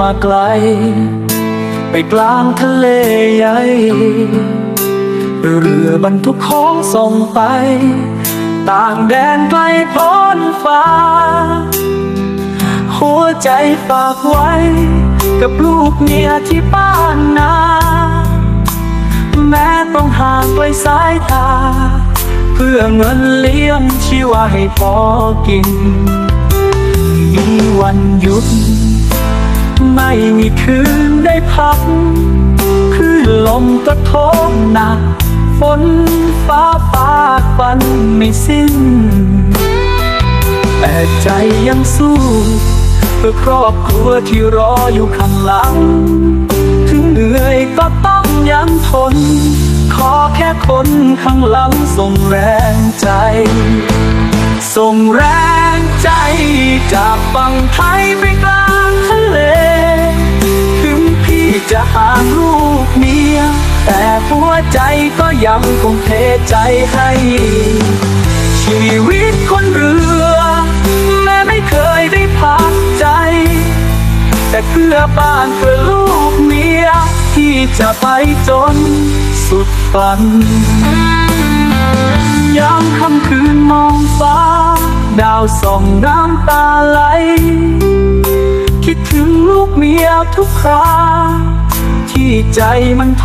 มาไกล ไปกลางทะเลใหญ่ เรือบรรทุกของส่งไป ต่างแดนไกลพ้นฟ้า หัวใจฝากไว้ กับลูกเมียที่บ้านนา แม้ต้องห่างไกลสายตา เพื่อเงินเลี้ยงชีวาให้พอกิน มีวันหยุด ม่มีคืนได้พักคือลมกระทบหนัก ฝนฟ้าปาดฟันไม่สิ้น แต่ใจยังสู้ เพื่อครอบครัวที่รออยู่ข้างหลัง ถึงเหนื่อยก็ต้องยังทน ขอแค่คนข้างหลังส่งแรงใจ ส่งแรงใจจากฝั่งไทยไปางลูกเมีย แต่หัวใจก็ยังคงเทใจให้ ชีวิตคนเรือ แม้ไม่เคยได้พักใจ แต่เพื่อบ้านเพื่อลูกเมีย ที่จะไปจนสุดฝันยามค่ำคืนมองฟ้า ดาวส่องน้ำตาไหล คิดถึงลูกเมียทุกครา ใจมันท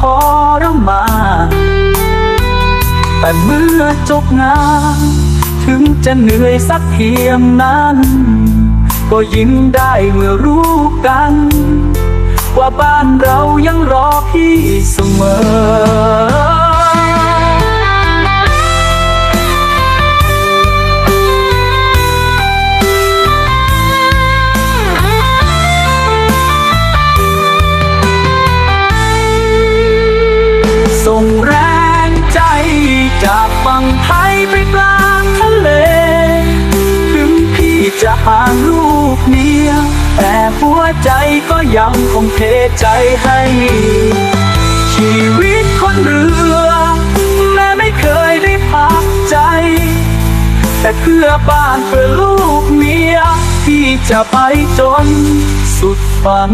รมานแต่เมื่อจบงาน ถึงจะเหนื่อยสักเพียงนั้น ก็ยิ้มได้เมื่อรู้กัน ว่าบ้านเรายังรอพี่เสมอ ไทยไปกลางทะเล ถึงพี่จะห่างลูกเมีย แต่หัวใจก็ยังคงเทใจให้ ชีวิตคนเรือ แม้ไม่เคยได้พักใจ แต่เพื่อบ้านเพื่อลูกเมียที่จะไปจนสุดฝัน